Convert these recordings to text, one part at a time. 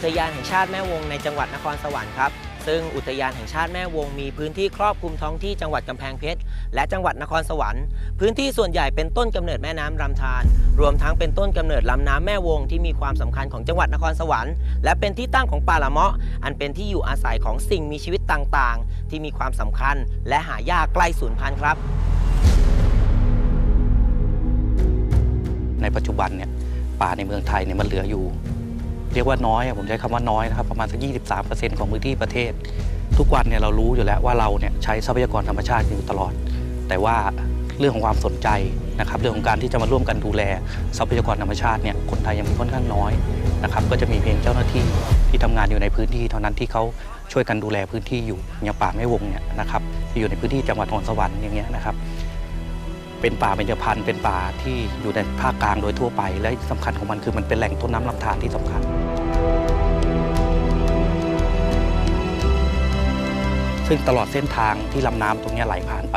อุทยานแห่งชาติแม่วงในจังหวัดนครสวรรค์ครับซึ่งอุทยานแห่งชาติแม่วงมีพื้นที่ครอบคลุมท้องที่จังหวัดกำแพงเพชรและจังหวัดนครสวรรค์ พื้นที่ส่วนใหญ่เป็นต้นกำเนิดแม่น้ำลำธารรวมทั้งเป็นต้นกำเนิดลำน้ำแม่วงที่มีความสำคัญของจังหวัดนครสวรรค์และเป็นที่ตั้งของป่าละเมาะ อันเป็นที่อยู่อาศัยของสิ่งมีชีวิตต่างๆ ที่มีความสำคัญ และหายากใกล้สูญพันธุ์ครับ ในปัจจุบันเนี่ยป่าในเมืองไทยเนี่ยมันเหลืออยู่ เรียกว่าน้อยผมใช้คำว่าน้อยนะครับประมาณสัก23 ของพื้นที่ประเทศ ทุกวันเนี่ยเรารู้อยู่แล้วว่าเราเนี่ยใช้ทรัพยากรธรรมชาติอยู่ตลอด แต่ว่าเรื่องของความสนใจนะครับเรื่องของการที่จะมาร่วมกันดูแลทรัพยากรธรรมชาติเนี่ยคนไทยยังมีค่อนข้างน้อยนะครับก็จะมีเพียงเจ้าหน้าที่ที่ทำงานอยู่ในพื้นที่ เท่านั้นที่เขาช่วยกันดูแลพื้นที่อยู่อย่างป่าแม่วงเนี่ยนะครับที่อยู่ในพื้นที่จังหวัดนครสวรรค์อย่างเงี้ยนะครับเป็นป่าเบญจพรรณเป็นป่าที่อยู่ในภาคกลางโดยทั่วไป และสำคัญของมันคือมันเป็นแหล่งต้นน้ำลำธารที่สำคัญ ซึ่งตลอดเส้นทางที่ลำน้ำตรงนี้ไหลผ่านไป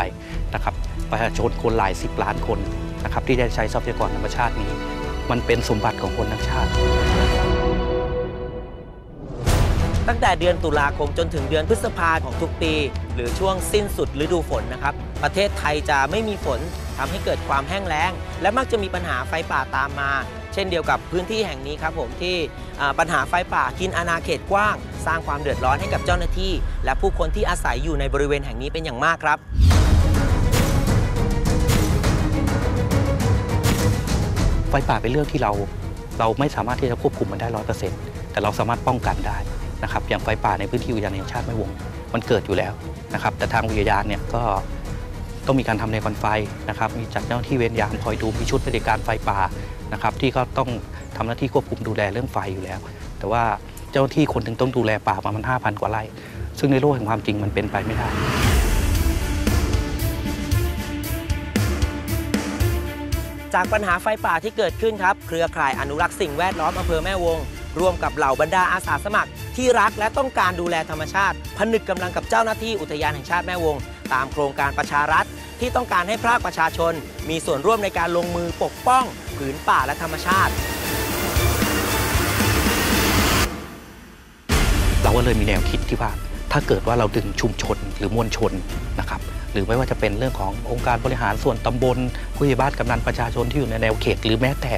นะครับประชาชนคนหลายสิบล้านคนนะครับที่ได้ใช้ทรัพยากรธรรมชาตินี้ มันเป็นสมบัติของคนทั้งชาติ ตั้งแต่เดือนตุลาคมจนถึงเดือนพฤษภาของทุกปี หรือช่วงสิ้นสุดฤดูฝนนะครับ ประเทศไทยจะไม่มีฝนทำให้เกิดความแห้งแล้ง และมักจะมีปัญหาไฟป่าตามมา เช่นเดียวกับพื้นที่แห่งนี้ครับผมที่ปัญหาไฟป่ากินอาณาเขตกว้าง สร้างความเดือดร้อนให้กับเจ้าหน้าที่ และผู้คนที่อาศัยอยู่ในบริเวณแห่งนี้เป็นอย่างมากครับไฟป่าเป็นเรื่องที่เราเราไม่สามารถที่จะควบคุมมันได้ร้อยเปอร์เซ็นต์แต่เราสามารถป้องกันได้นะครับอย่างไฟป่าในพื้นที่อุทยานแห่งชาติแม่วง มันเกิดอยู่แล้วนะครับแต่ทางอุทยานเนี่ยก็ต้องมีการทำในควันไฟนะครับมีจัดเจ้าหน้าที่เวรยามคอยดูมีชุดปฏิบัติการไฟป่านะครับที่ก็ต้องทำหน้าที่ควบคุมดูแลเรื่องไฟอยู่แล้ว แต่ว่า เจ้าที่คนถึงต้องดูแลป่าประมาณ5,000 กว่าไร่ ซึ่งในโลกแห่งความจริงมันเป็นไปไม่ได้จากปัญหาไฟป่าที่เกิดขึ้นครับ เครือข่ายอนุรักษ์สิ่งแวดล้อมอำเภอแม่วง ร่วมกับเหล่าบรรดาอาสาสมัคร ที่รักและต้องการดูแลธรรมชาติ ผนึกกำลังกับเจ้าหน้าที่อุทยานแห่งชาติแม่วง ตามโครงการประชารัฐ ที่ต้องการให้ภาคประชาชน มีส่วนร่วมในการลงมือปกป้องผืนป่าและธรรมชาติ ก็เลยมีแนวคิดที่ว่าถ้าเกิดว่าเราดึงชุมชนหรือมวลชนนะครับหรือไม่ว่าจะเป็นเรื่องขององค์การบริหารส่วนตำบลผู้ใหญ่บ้านกำนันประชาชนที่อยู่ในแนวเขต หรือแม้แต่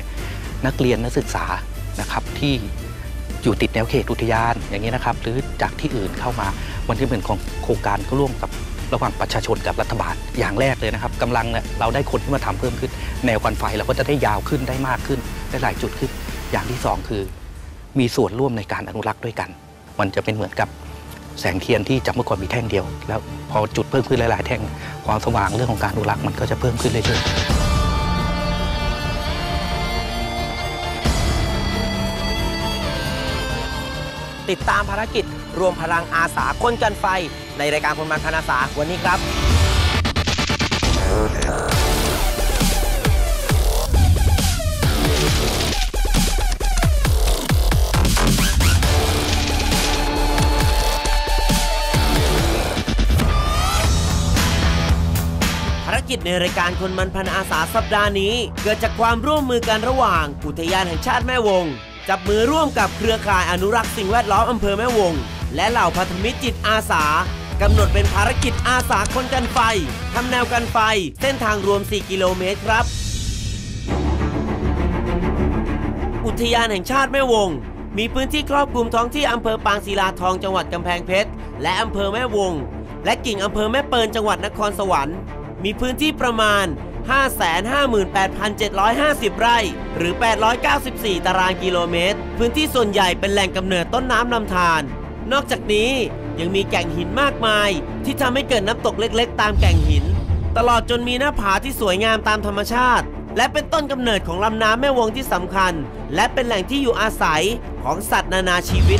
นักเรียนนักศึกษานะครับที่อยู่ติดแนวเขตอุทยานอย่างนี้นะครับ หรือจากที่อื่นเข้ามามันจะเป็นของโครงการก็ร่วมกับระหว่างประชาชนกับรัฐบาลอย่างแรกเลยนะครับกำลังเนี่ยเราได้คนที่มาทำเพิ่มขึ้น แนวควันไฟเราก็จะได้ยาวขึ้นได้มากขึ้นได้หลายจุดขึ้น อย่างที่สองคือ มีส่วนร่วมในการอนุรักษ์ด้วยกัน มันจะเป็นเหมือนกับแสงเทียนที่จากเมื่อก่อนมีแท่งเดียว แล้วพอจุดเพิ่มขึ้นหลายๆ แท่งความสว่างเรื่องของการอนุรักษ์มันก็จะเพิ่มขึ้นเรื่อยติดตามภารกิจ รวมพลังอาสาคนกันไฟ ในรายการพลมันพนาสาวันนี้ครับ กิจในรายการคนมันพันอาสาสัปดาห์นี้ เกิดจากความร่วมมือกันระหว่าง อุทยานแห่งชาติแม่วง จับมือร่วมกับเครือข่ายอนุรักษ์สิ่งแวดล้อมอำเภอแม่วง และเหล่าพันธมิตรจิตอาสากำหนดเป็นภารกิจอาสาคนกันไฟทำแนวกันไฟ เส้นทางรวม 4 กิโลเมตรครับ อุทยานแห่งชาติแม่วง มีพื้นที่ครอบคลุมท้องที่อำเภอปางศิลาทองจังหวัดกำแพงเพชร และอำเภอแม่วง และกิ่งอำเภอแม่เปิลจังหวัดนครสวรรค์ มีพื้นที่ประมาณ 558,750 ไร่ หรือ 894 ตารางกิโลเมตร พื้นที่ส่วนใหญ่เป็นแหล่งกำเนิดต้นน้ำลำธารนอกจากนี้ยังมีแก่งหินมากมาย ที่ทำให้เกิดน้ำตกเล็กๆ ตามแก่งหิน ตลอดจนมีหน้าผาที่สวยงามตามธรรมชาติ และเป็นต้นกำเนิดของลำน้ำแม่วงที่สำคัญ และเป็นแหล่งที่อยู่อาศัยของสัตว์นานาชีวิต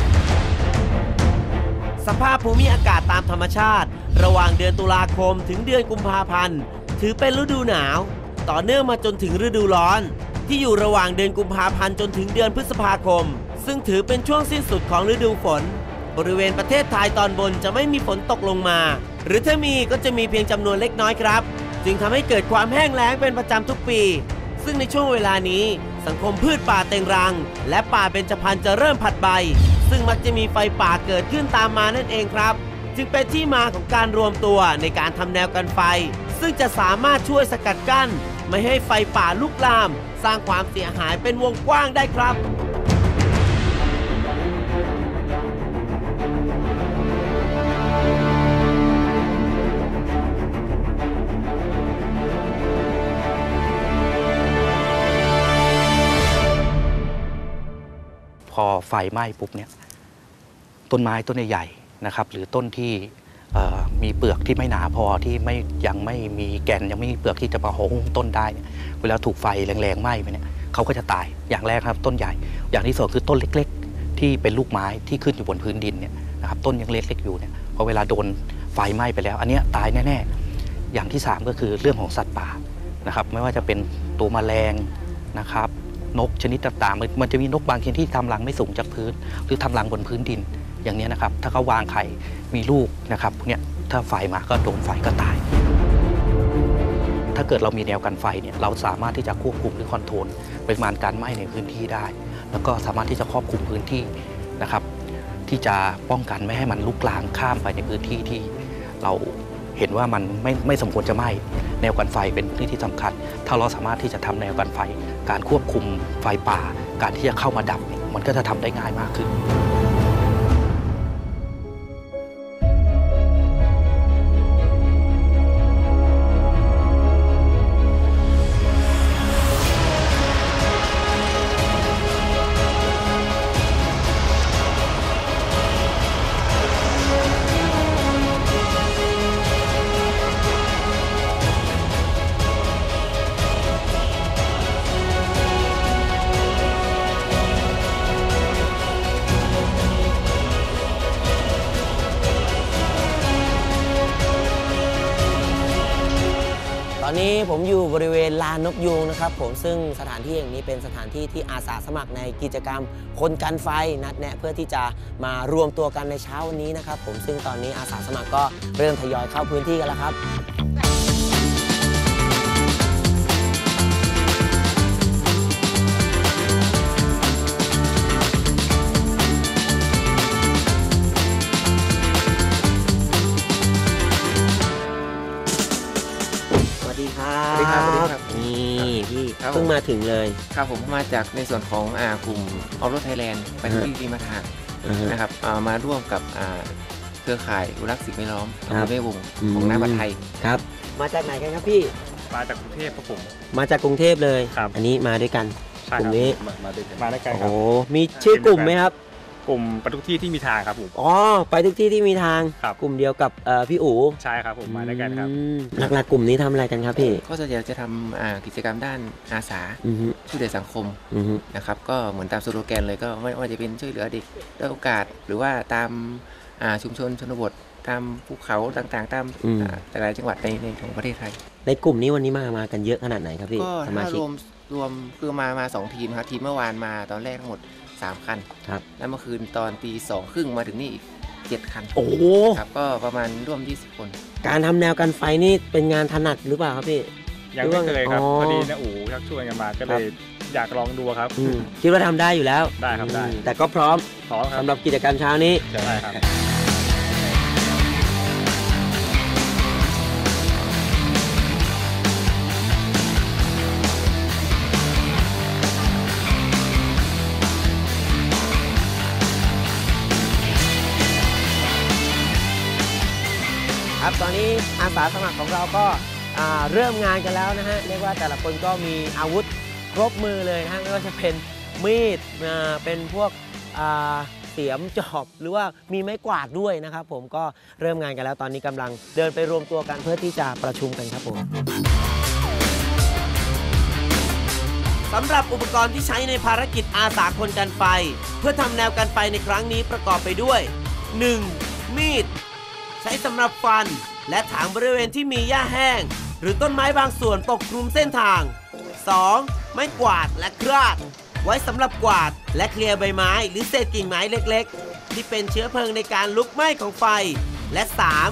สภาพภูมิอากาศตามธรรมชาติ ระหว่างเดือนตุลาคมถึงเดือนกุมภาพันธ์ ถือเป็นฤดูหนาว ต่อเนื่องมาจนถึงฤดูร้อน ที่อยู่ระหว่างเดือนกุมภาพันธ์จนถึงเดือนพฤษภาคม ซึ่งถือเป็นช่วงสิ้นสุดของฤดูฝน บริเวณประเทศไทยตอนบนจะไม่มีฝนตกลงมา หรือถ้ามีก็จะมีเพียงจำนวนเล็กน้อยครับ จึงทำให้เกิดความแห้งแล้งเป็นประจำทุกปี ซึ่งในช่วงเวลานี้ สังคมพืชป่าเต็งรัง และป่าเบญจพรรณจะเริ่มผัดใบ ซึ่งมักจะมีไฟป่าเกิดขึ้นตามมานั่นเองครับ จึงเป็นที่มาของการรวมตัวในการทำแนวกันไฟ ซึ่งจะสามารถช่วยสกัดกั้น ไม่ให้ไฟป่าลุกลาม สร้างความเสียหายเป็นวงกว้างได้ครับ ไฟไหม้ปุ๊บเนี่ยต้นไม้ต้นใหญ่ๆนะครับ หรือต้นที่มีเปลือกที่ไม่หนาพอที่ไม่ยังไม่มีแกนยังไม่มีเปลือกที่จะมาโหงต้นได้เนี่ยเวลาถูกไฟแรงๆไหม้ไปเนี่ยเขาก็จะตายอย่างแรกครับต้นใหญ่ อย่างที่สองคือต้นเล็ก ๆ ที่เป็นลูกไม้ที่ขึ้นอยู่บนพื้นดินเนี่ยนะครับต้นยังเล็กๆอยู่เนี่ยพอเวลาโดนไฟไหม้ไปแล้ว อันนี้ตายแน่ๆอย่างที่สามก็คือเรื่องของสัตว์ป่านะครับ ไม่ว่าจะเป็นตัวแมลงนะครับ นกชนิดต่างๆ มันจะมีนกบางชนิดที่ทำรังไม่สูงจากพื้น หรือทำรังบนพื้นดินอย่างนี้นะครับ ถ้าเขาวางไข่มีลูกนะครับพวกเนี้ยถ้าไฟมาก็โดนไฟก็ตาย ถ้าเกิดเรามีแนวกันไฟเนี่ยเราสามารถที่จะควบคุมหรือคอนโทรลปริมาณการไหม้ในพื้นที่ได้ แล้วก็สามารถที่จะครอบคลุมพื้นที่นะครับ ที่จะป้องกันไม่ให้มันลุกลามข้ามไปในพื้นที่ที่เรา เห็นว่ามันไม่ไม่สมควรจะไหม้แนวกันไฟเป็นพื้นที่สำคัญ ถ้าเราสามารถที่จะทำแนวกันไฟ การควบคุมไฟป่า การที่จะเข้ามาดับ มันก็จะทำได้ง่ายมากขึ้น ลานนกยูงนะครับผมซึ่งสถานที่แห่งนี้เป็นสถานที่ที่อาสาสมัครในกิจกรรม คนกันไฟนัดแนะเพื่อที่จะมารวมตัวกันในเช้าวันนี้นะครับผมซึ่งตอนนี้อาสาสมัครก็เริ่มทยอยเข้าพื้นที่กันแล้วครับ ดีครับ สวัสดีครับสวัสดีครับนี่พี่ครับผม เพิ่งมาถึงเลยครับผมมาจากในส่วนของอ่ากลุ่มออฟโรดไทยแลนด์ไปอ่าฮะที่ดีมาทางอ่าฮะ นะครับอ่ามาร่วมกับอ่าเครือข่ายอุรักษ์สิ่งแวดล้อมครับอำเภอแม่วงอืม ของน้ำบัตไทย ครับ มาจากไหนกันครับพี่ มาจากกรุงเทพครับผม มาจากกรุงเทพเลย ครับ อันนี้มาด้วยกัน ใช่กลุ่คมรับนี้มามาด้วยกันมาด้วยกันโอ้คโหรับมีชื่อกลุ่มไหมครับ กลุ่มไปทุกที่ที่มีทางครับผม อ๋อ ไปทุกที่ที่มีทาง ครับ กลุ่มเดียวกับเอ่อพี่อู๋ใช่ครับผมมาด้วยกันครับ อืมหลักๆกลุ่มนี้ทำอะไรกันครับพี่ ก็ส่วนใหญ่จะทำอ่ากิจกรรมด้านอาสาอือฮึช่วยเหลือสังคมอือฮึนะครับก็เหมือนตามสโลแกนเลยก็ไม่ว่าจะเป็นช่วยเหลือเด็กด้อยโอกาส หรือว่าตามอ่าชุมชนชนบทตามภูเขาต่างๆ ตามอ่าแต่ละจังหวัดในในของประเทศไทย ในกลุ่มนี้วันนี้มามากันเยอะขนาดไหนครับพี่ก็สมาถ้าชิรกวมรวมคือมามาสองทีมครับทีมเมื่อวานมาตอนแรกทั้งหมด 3คัน ครับ แล้วเมื่อคืนตอนตีสองครึ่งมาถึงนี่อีก7คันโอ้โหครับก็ประมาณร่วม 20 คน การทำแนวกันไฟนี่เป็นงานถนัดหรือเปล่าครับพี่ ยังไม่เคยครับ อ๋อ พอดีนะอู๋ชักชวนกันมาก็เลยอยากลองดูครับ อืมคิดว่าทำได้อยู่แล้วได้ครับได้อืมแต่ก็พร้อมพร้อมครับสำหรับกิจกรรมเช้านี้ ใช่ครับ ตอนนี้อาสาสมัครของเราก็เริ่มงานกันแล้วนะฮะเรียกว่าแต่ละคนก็มีอาวุธครบมือเลยนะฮะไม่ว่าจะเป็นมีดเป็นพวกเสียมจอบหรือว่ามีไม้กวาดด้วยนะครับ ผมก็เริ่มงานกันแล้วตอนนี้กำลังเดินไปรวมตัวกันเพื่อที่จะประชุมกันครับผมสำหรับอุปกรณ์ที่ใช้ในภารกิจอาสาคนกันไฟ เพื่อทำแนวกันไฟในครั้งนี้ประกอบไปด้วย 1. มีด ช้สำหรับฟัน และถางบริเวณที่มีหญ้าแห้ง หรือต้นไม้บางส่วนปกคลุมเส้นทาง 2. ไม้กวาดและคราด ไว้สำหรับกวาดและเคลียร์ใบไม้ หรือเศษกิ่งไม้เล็กๆ ที่เป็นเชื้อเพลิงในการลุกไหม้ของไฟ และ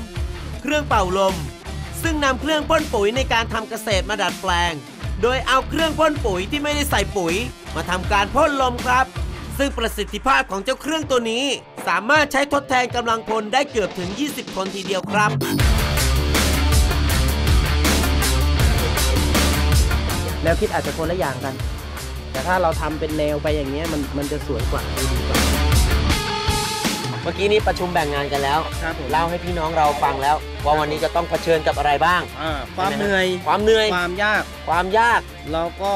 3. เครื่องเป่าลม ซึ่งนำเครื่องพ่นปุ๋ยในการทำเกษตรมาดัดแปลง โดยเอาเครื่องพ่นปุ๋ยที่ไม่ได้ใส่ปุ๋ย มาทำการพ่นลมครับ ซึ่งประสิทธิภาพของเจ้าเครื่องตัวนี้ สามารถใช้ทดแทนกำลังพลได้เกือบถึง 20 คนทีเดียวครับ แนวคิดอาจจะคนละอย่างกัน แต่ถ้าเราทำเป็นแนวไปอย่างเงี้ยมันมันจะสวยกว่าดูดีกว่า เมื่อกี้นี้ประชุมแบ่งงานกันแล้ว ครับผมเล่าให้พี่น้องเราฟังแล้ว ว่าวันนี้จะต้องเผชิญกับอะไรบ้าง อ่าความเหนื่อย ความเหนื่อย ความยาก ความยาก แล้วก็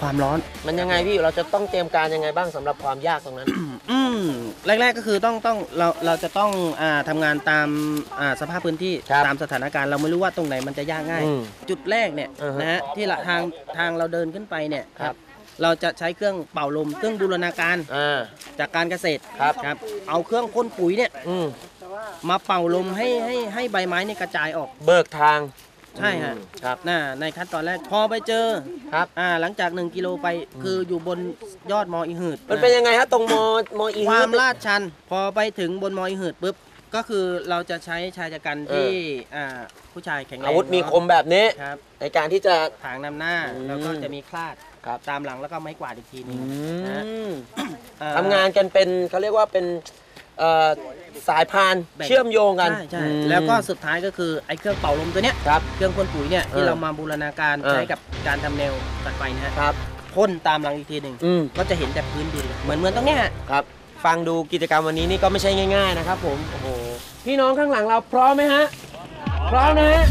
ความร้อน มันยังไงพี่เราจะต้องเตรียมการยังไงบ้างสำหรับความยากตรงนั้น อืมแรก ๆก็คือต้องต้องเราเราจะต้องอ่าทำงานตามอ่าสภาพพื้นที่ครับตามสถานการณ์เราไม่รู้ว่าตรงไหนมันจะยากง่าย อืมจุดแรกเนี่ยอือฮะนะฮะที่ละทางทางเราเดินขึ้นไปเนี่ยครับ เราจะใช้เครื่องเป่าลมเครื่องบูรณาการอ่า จากการเกษตรครับ ครับเอาเครื่องพ่นปุ๋ยเนี่ยอืมมาเป่าลมให้ให้ให้ใบไม้เนี่ยกระจายออก เบิกทาง ใช่ฮะอืมครับน่ะในขั้นตอนแรกพอไปเจอครับ อ่าหลังจาก 1 กิโลไปคืออยู่บนยอดมออีหืดมันเป็นยังไงฮะตรงมอมออีคฮึวามดลาดชัน พอไปถึงบนมออีหืดปุ๊บก็คือเราจะใช้ชายชะกันที่อ่าผู้ชายแข็งแรงอาวุธมีคมแบบนี้ครับในการที่จะถางนำหน้าอืมแล้วก็จะมีคลาดครับตามหลังแล้วก็ไม้กวาดอีกทีหนึงนะอืมเอ่อทำงานกันเป็นเขาเรียกว่าเป็น เอ่อสายพานแบ่ง เชื่อมโยงกันใช่ใช่อืม แล้วก็สุดท้ายก็คือไอ้เครื่องเป่าลมตัวเนี้ยครับ เครื่องพ่นปุ๋ยเนี่ยที่เออเรามาบูรณาการเออ ใช้กับการทำแนวตัดไฟนะฮะครับ พ่นตามหลังอีกทีหนึ่งอืมก็จะเห็นแต่พื้นดินเลยเหมือนเหมือนตรงเนี้ยฮะ ครับ ฟังดูกิจกรรมวันนี้นี่ก็ไม่ใช่ง่าย ๆ นะครับผม โอ้โห พี่น้องข้างหลังเราพร้อมไหมฮะ พร้อมนะฮะ